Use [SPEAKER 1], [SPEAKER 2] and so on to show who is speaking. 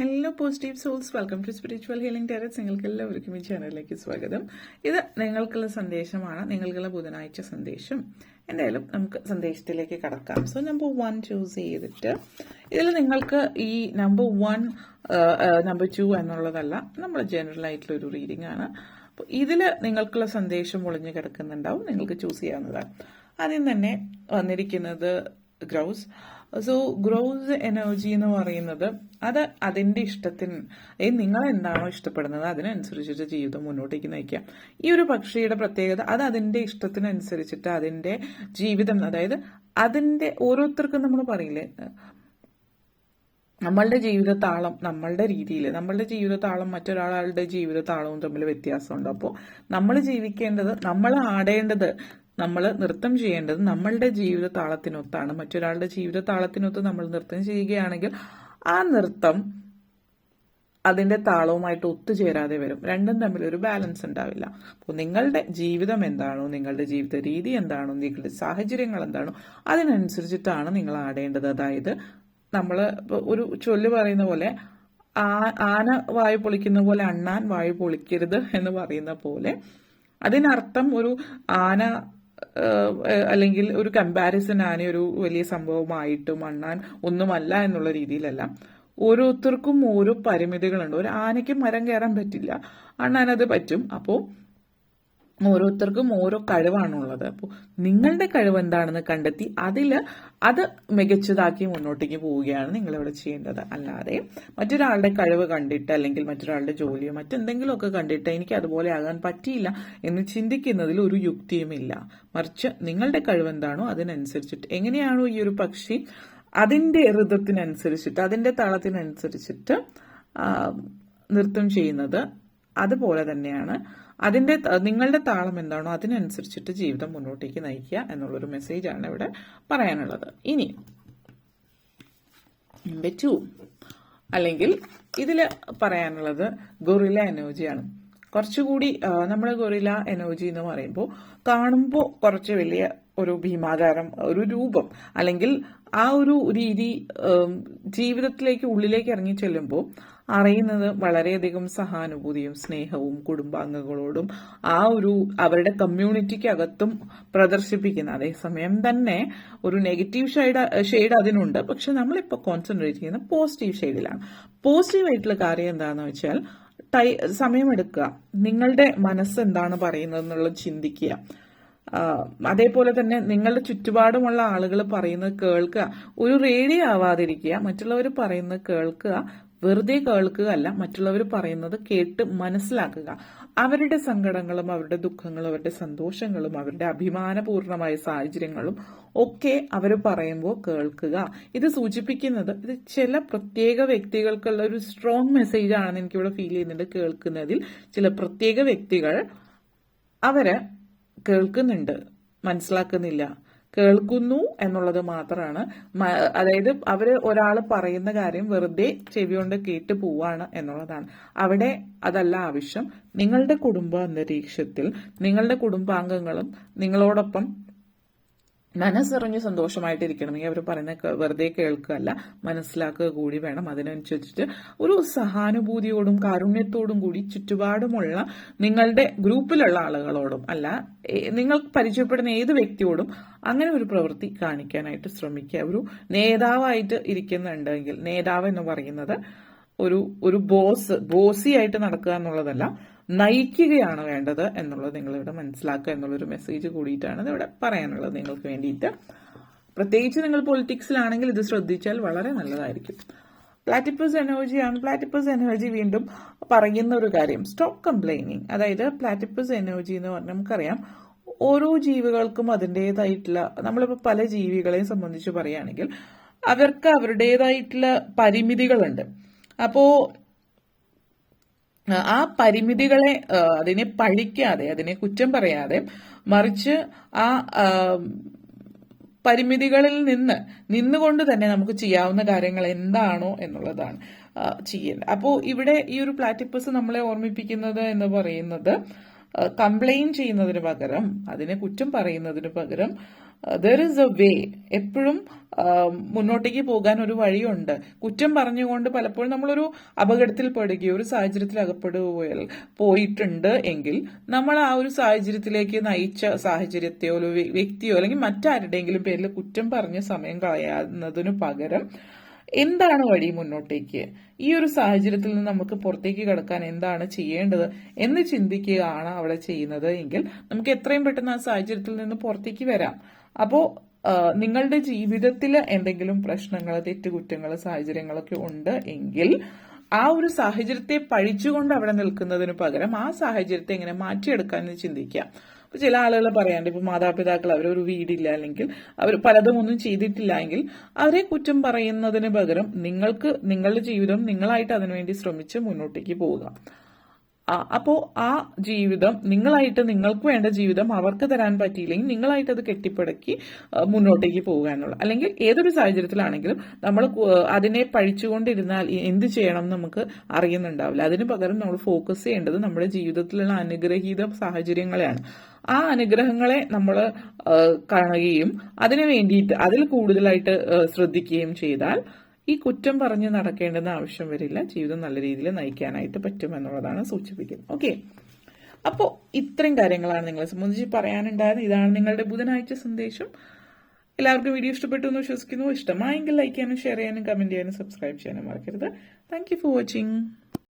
[SPEAKER 1] Hello positive souls welcome to spiritual healing terrace നിങ്ങൾക്ക് എല്ലാവർക്കും ഈ ചാനലിലേക്ക് സ്വാഗതം. ഇത് നിങ്ങൾക്കുള്ള സന്ദേശമാണ് നിങ്ങൾക്കുള്ള ബുധനാഴ്ച സന്ദേശം. എന്തായാലും നമുക്ക് സന്ദേശത്തിലേക്ക് കടക്കാം. സോ നമ്പർ വൺ ചൂസ് ചെയ്തിട്ട് ഇതിൽ നിങ്ങൾക്ക് ഈ നമ്പർ വൺ നമ്പർ ടു എന്നുള്ളതല്ല നമ്മൾ ജനറൽ ആയിട്ടുള്ള ഒരു റീഡിംഗ് ആണ്. അപ്പോൾ ഇതിൽ നിങ്ങൾക്കുള്ള സന്ദേശം ഒളിഞ്ഞു കിടക്കുന്നുണ്ടാവും. നിങ്ങൾക്ക് ചൂസ് ചെയ്യാവുന്നതാണ്. ആദ്യം തന്നെ വന്നിരിക്കുന്നത് ഗ്രൗസ്. സോ ഗ്രോസ് എനർജി എന്ന് പറയുന്നത് അത് അതിന്റെ ഇഷ്ടത്തിന് നിങ്ങൾ എന്താണോ ഇഷ്ടപ്പെടുന്നത് അതിനനുസരിച്ചിട്ട് ജീവിതം മുന്നോട്ടേക്ക് നയിക്കാം ഈ ഒരു പക്ഷിയുടെ പ്രത്യേകത അത് അതിന്റെ ഇഷ്ടത്തിനനുസരിച്ചിട്ട് അതിന്റെ ജീവിതം അതായത് അതിന്റെ ഓരോരുത്തർക്കും നമ്മൾ പറയില്ലേ നമ്മളുടെ ജീവിതത്താളം നമ്മളുടെ രീതിയിൽ നമ്മളുടെ ജീവിതത്താളം മറ്റൊരാളുടെ ജീവിതത്താളവും തമ്മിൽ വ്യത്യാസമുണ്ട്. അപ്പോൾ നമ്മൾ ജീവിക്കേണ്ടത് നമ്മൾ ആടേണ്ടത് നമ്മൾ നൃത്തം ചെയ്യേണ്ടത് നമ്മളുടെ ജീവിത താളത്തിനൊത്താണ് മറ്റൊരാളുടെ ജീവിത താളത്തിനൊത്ത് നമ്മൾ നൃത്തം ചെയ്യുകയാണെങ്കിൽ ആ നൃത്തം അതിന്റെ താളവുമായിട്ട് ഒത്തുചേരാതെ വരും. രണ്ടും തമ്മിൽ ഒരു ബാലൻസ് ഉണ്ടാവില്ല. അപ്പോൾ നിങ്ങളുടെ ജീവിതം എന്താണോ നിങ്ങളുടെ ജീവിത രീതി എന്താണോ നിങ്ങളുടെ സാഹചര്യങ്ങൾ എന്താണോ അതിനനുസരിച്ചിട്ടാണ് നിങ്ങൾ ആടേണ്ടത്. അതായത് നമ്മൾ ഒരു ചൊല്ല് പറയുന്ന പോലെ ആന വായു പൊളിക്കുന്ന പോലെ അണ്ണാൻ വായു പൊളിക്കരുത് എന്ന് പറയുന്ന പോലെ അതിനർത്ഥം ഒരു ആന അല്ലെങ്കിൽ ഒരു കമ്പാരിസൺ ആന ഒരു വലിയ സംഭവമായിട്ട് അണ്ണാൻ ഒന്നുമല്ല എന്നുള്ള രീതിയിലല്ല. ഓരോരുത്തർക്കും ഓരോ പരിമിതികളുണ്ട്. ഒരു ആനയ്ക്ക് മരം കയറാൻ പറ്റില്ല. അണ്ണാനത് പറ്റും. അപ്പോൾ ഓരോരുത്തർക്കും ഓരോ കഴിവാണുള്ളത്. അപ്പോൾ നിങ്ങളുടെ കഴിവ് എന്താണെന്ന് കണ്ടെത്തി അതിൽ അത് മികച്ചതാക്കി മുന്നോട്ടേക്ക് പോവുകയാണ് നിങ്ങളിവിടെ ചെയ്യേണ്ടത്. അല്ലാതെ മറ്റൊരാളുടെ കഴിവ് കണ്ടിട്ട് അല്ലെങ്കിൽ മറ്റൊരാളുടെ ജോലിയോ മറ്റെന്തെങ്കിലുമൊക്കെ കണ്ടിട്ട് എനിക്ക് അതുപോലെ ആകാൻ പറ്റിയില്ല എന്ന് ചിന്തിക്കുന്നതിൽ ഒരു യുക്തിയുമില്ല. മറിച്ച് നിങ്ങളുടെ കഴിവ് എന്താണോ അതിനനുസരിച്ചിട്ട് എങ്ങനെയാണോ ഈ ഒരു പക്ഷി അതിന്റെ ഋതത്തിനനുസരിച്ചിട്ട് അതിന്റെ താളത്തിനനുസരിച്ചിട്ട് നൃത്തം ചെയ്യുന്നത് അതുപോലെ തന്നെയാണ് അതിന്റെ നിങ്ങളുടെ താളം എന്താണോ അതിനനുസരിച്ചിട്ട് ജീവിതം മുന്നോട്ടേക്ക് നയിക്കുക എന്നുള്ളൊരു മെസ്സേജാണ് ഇവിടെ പറയാനുള്ളത്. ഇനി നമ്പർ അല്ലെങ്കിൽ ഇതിൽ പറയാനുള്ളത് ഗൊറില എനർജിയാണ്. കുറച്ചുകൂടി നമ്മുടെ ഗൊറില എനർജി എന്ന് പറയുമ്പോൾ കാണുമ്പോൾ കുറച്ച് വലിയ ഒരു ഭീമാകാരം ഒരു രൂപം. അല്ലെങ്കിൽ ആ ഒരു രീതി ജീവിതത്തിലേക്ക് ഉള്ളിലേക്ക് ഇറങ്ങി ചെല്ലുമ്പോൾ അറിയുന്നത് വളരെയധികം സഹാനുഭൂതിയും സ്നേഹവും കുടുംബാംഗങ്ങളോടും ആ ഒരു അവരുടെ കമ്മ്യൂണിറ്റിക്ക് അകത്തും പ്രദർശിപ്പിക്കുന്ന അതേസമയം തന്നെ ഒരു നെഗറ്റീവ് ഷെയ്ഡ് ഷെയ്ഡ് അതിനുണ്ട്. പക്ഷെ നമ്മളിപ്പോൾ കോൺസെൻട്രേറ്റ് ചെയ്യുന്ന പോസിറ്റീവ് ഷെയ്ഡിലാണ് പോസിറ്റീവ് ആയിട്ടുള്ള കാര്യം എന്താണെന്ന് വെച്ചാൽ ടൈ സമയമെടുക്കുക. നിങ്ങളുടെ മനസ്സ് എന്താണ് പറയുന്നത് എന്നുള്ളത് ചിന്തിക്കുക. അതേപോലെ തന്നെ നിങ്ങളുടെ ചുറ്റുപാടുമുള്ള ആളുകൾ പറയുന്നത് കേൾക്കുക. ഒരു റേഡിയോ ആവാതിരിക്കുക. മറ്റുള്ളവർ പറയുന്നത് കേൾക്കുക. വെറുതെ കേൾക്കുക അല്ല മറ്റുള്ളവർ പറയുന്നത് കേട്ട് മനസ്സിലാക്കുക. അവരുടെ സങ്കടങ്ങളും അവരുടെ ദുഃഖങ്ങളും അവരുടെ സന്തോഷങ്ങളും അവരുടെ അഭിമാനപൂർണമായ സാഹചര്യങ്ങളും ഒക്കെ അവർ പറയുമ്പോൾ കേൾക്കുക. ഇത് സൂചിപ്പിക്കുന്നത് ഇത് ചില പ്രത്യേക വ്യക്തികൾക്കുള്ള ഒരു സ്ട്രോങ് മെസ്സേജ് ആണെന്ന് എനിക്കിവിടെ ഫീൽ ചെയ്യുന്നുണ്ട് കേൾക്കുന്നതിൽ. ചില പ്രത്യേക വ്യക്തികൾ അവർ കേൾക്കുന്നുണ്ട് മനസ്സിലാക്കുന്നില്ല. കേൾക്കുന്നു എന്നുള്ളത് മാത്രമാണ്. അതായത് അവർ ഒരാൾ പറയുന്ന കാര്യം വെറുതെ ചെവി കൊണ്ട് കേട്ട് പോവാണ് എന്നുള്ളതാണ്. അവിടെ അതല്ല ആവശ്യം. നിങ്ങളുടെ കുടുംബ അന്തരീക്ഷത്തിൽ നിങ്ങളുടെ കുടുംബാംഗങ്ങളും നിങ്ങളോടൊപ്പം മനസ്സറിഞ്ഞ് സന്തോഷമായിട്ടിരിക്കണമെങ്കിൽ അവർ പറയുന്ന വെറുതെ കേൾക്കുകയല്ല. മനസ്സിലാക്കുക കൂടി വേണം. അതിനനുസരിച്ചിട്ട് ഒരു സഹാനുഭൂതിയോടും കാരുണ്യത്തോടും കൂടി ചുറ്റുപാടുമുള്ള നിങ്ങളുടെ ഗ്രൂപ്പിലുള്ള ആളുകളോടും അല്ല നിങ്ങൾക്ക് പരിചയപ്പെടുന്ന ഏത് വ്യക്തിയോടും അങ്ങനെ ഒരു പ്രവൃത്തി കാണിക്കാനായിട്ട് ശ്രമിക്കുക. ഒരു നേതാവായിട്ട് ഇരിക്കുന്നുണ്ടെങ്കിൽ നേതാവ് എന്ന് പറയുന്നത് ഒരു ഒരു ബോസ് ബോസി ആയിട്ട് നടക്കുക എന്നുള്ളതല്ല നയിക്കുകയാണ് വേണ്ടത് എന്നുള്ളത് നിങ്ങളിവിടെ മനസ്സിലാക്കുക എന്നുള്ളൊരു മെസ്സേജ് കൂടിയിട്ടാണ് ഇവിടെ പറയാനുള്ളത് നിങ്ങൾക്ക് വേണ്ടിയിട്ട്. പ്രത്യേകിച്ച് നിങ്ങൾ പൊളിറ്റിക്സിലാണെങ്കിൽ ഇത് ശ്രദ്ധിച്ചാൽ വളരെ നല്ലതായിരിക്കും. പ്ലാറ്റിപ്പസ് എനർജിയാണ് പ്ലാറ്റിപ്പസ് എനർജി വീണ്ടും പറയുന്ന ഒരു കാര്യം. സ്റ്റോപ്പ് കംപ്ലൈനിങ് അതായത് പ്ലാറ്റിപ്പസ് എനർജി എന്ന് പറഞ്ഞാൽ നമുക്കറിയാം ഓരോ ജീവികൾക്കും അതിന്റെതായിട്ടുള്ള നമ്മളിപ്പോൾ പല ജീവികളെയും സംബന്ധിച്ച് പറയുകയാണെങ്കിൽ അവർക്ക് അവരുടേതായിട്ടുള്ള പരിമിതികളുണ്ട്. അപ്പോ ആ പരിമിതികളെ അതിനെ പഴിക്കാതെ അതിനെ കുറ്റം പറയാതെ മറിച്ച് ആ പരിമിതികളിൽ നിന്ന് നിന്നുകൊണ്ട് തന്നെ നമുക്ക് ചെയ്യാവുന്ന കാര്യങ്ങൾ എന്താണോ എന്നുള്ളതാണ് ചെയ്യേണ്ടത്. അപ്പോൾ ഇവിടെ ഈ ഒരു പ്ലാറ്റിപ്പസ് നമ്മളെ ഓർമ്മിപ്പിക്കുന്നത് എന്ന് പറയുന്നത് കംപ്ലൈൻ ചെയ്യുന്നതിന് പകരം അതിനെ കുറ്റം പറയുന്നതിന് പകരം ദർ ഇസ് എ വേ എപ്പോഴും ആ, മുന്നോട്ടേക്ക് പോകാൻ ഒരു വഴിയുണ്ട്. കുറ്റം പറഞ്ഞുകൊണ്ട് പലപ്പോഴും നമ്മളൊരു അപകടത്തിൽ പെടുകയോ ഒരു സാഹചര്യത്തിൽ അകപ്പെടുകയോ പോയിട്ടുണ്ട് എങ്കിൽ നമ്മൾ ആ ഒരു സാഹചര്യത്തിലേക്ക് നയിച്ച സാഹചര്യത്തെയോ ഒരു വ്യ- വ്യക്തിയോ അല്ലെങ്കിൽ മറ്റാരുടെയെങ്കിലും പേരിൽ കുറ്റം പറഞ്ഞ് സമയം കളയാവുന്നതിനു പകരം എന്താണ് വഴി മുന്നോട്ടേക്ക്? ഈ ഒരു സാഹചര്യത്തിൽ നിന്ന് നമുക്ക് പുറത്തേക്ക് കടക്കാൻ എന്താണ് ചെയ്യേണ്ടത് എന്ന് ചിന്തിക്കുകയാണ് അവിടെ ചെയ്യുന്നത് എങ്കിൽ നമുക്ക് എത്രയും പെട്ടെന്ന് ആ സാഹചര്യത്തിൽ നിന്ന് പുറത്തേക്ക് വരാം. അപ്പോ ആ, നിങ്ങളുടെ ജീവിതത്തിൽ എന്തെങ്കിലും പ്രശ്നങ്ങൾ തെറ്റുകുറ്റങ്ങൾ സാഹചര്യങ്ങളൊക്കെ ഉണ്ട് എങ്കിൽ ആ ഒരു സാഹചര്യത്തെ പഴിച്ചുകൊണ്ട് അവിടെ നിൽക്കുന്നതിന് പകരം ആ സാഹചര്യത്തെ എങ്ങനെ മാറ്റിയെടുക്കാൻ ചിന്തിക്കുക. ചിന്തിക്കാം ഇപ്പൊ ചില ആളുകൾ പറയാണ്ട് ഇപ്പൊ മാതാപിതാക്കൾ അവരൊരു വീടില്ല അല്ലെങ്കിൽ അവർ പലതും ഒന്നും ചെയ്തിട്ടില്ല എങ്കിൽ അവരെ കുറ്റം പറയുന്നതിന് പകരം നിങ്ങൾക്ക് നിങ്ങളുടെ ജീവിതം നിങ്ങളായിട്ട് അതിനുവേണ്ടി ശ്രമിച്ച് മുന്നോട്ടേക്ക് പോവുക. അപ്പോ ആ ജീവിതം നിങ്ങളായിട്ട് നിങ്ങൾക്ക് വേണ്ട ജീവിതം അവർക്ക് തരാൻ പറ്റിയില്ലെങ്കിൽ നിങ്ങളായിട്ട് അത് കെട്ടിപ്പടക്കി മുന്നോട്ടേക്ക് പോകാനുള്ള. അല്ലെങ്കിൽ ഏതൊരു സാഹചര്യത്തിലാണെങ്കിലും നമ്മൾ അതിനെ പഴിച്ചുകൊണ്ടിരുന്നാൽ എന്ത് ചെയ്യണം നമുക്ക് അറിയുന്നുണ്ടാവില്ല. അതിന് പകരം നമ്മൾ ഫോക്കസ് ചെയ്യേണ്ടത് നമ്മുടെ ജീവിതത്തിലുള്ള അനുഗ്രഹീത സാഹചര്യങ്ങളെയാണ്. ആ അനുഗ്രഹങ്ങളെ നമ്മൾ കാണുകയും അതിനു വേണ്ടിയിട്ട് അതിൽ കൂടുതലായിട്ട് ശ്രദ്ധിക്കുകയും ചെയ്താൽ ഈ കുറ്റം പറഞ്ഞ് നടക്കേണ്ടെന്ന് ആവശ്യം വരില്ല. ജീവിതം നല്ല രീതിയിൽ നയിക്കാനായിട്ട് പറ്റും എന്നുള്ളതാണ് സൂചിപ്പിക്കുന്നത്. ഓക്കെ. അപ്പോൾ ഇത്രയും കാര്യങ്ങളാണ് നിങ്ങളെ സംബന്ധിച്ച് പറയാനുണ്ടായത് ഇതാണ് നിങ്ങളുടെ ബുധനാഴ്ച സന്ദേശം. എല്ലാവർക്കും വീഡിയോ ഇഷ്ടപ്പെട്ടു എന്ന് വിശ്വസിക്കുന്നു. ഇഷ്ടമായെങ്കിൽ ലൈക്ക് ചെയ്യാനും ഷെയർ ചെയ്യാനും കമന്റ് ചെയ്യാനും സബ്സ്ക്രൈബ് ചെയ്യാനും മറക്കരുത്. Thank for watching.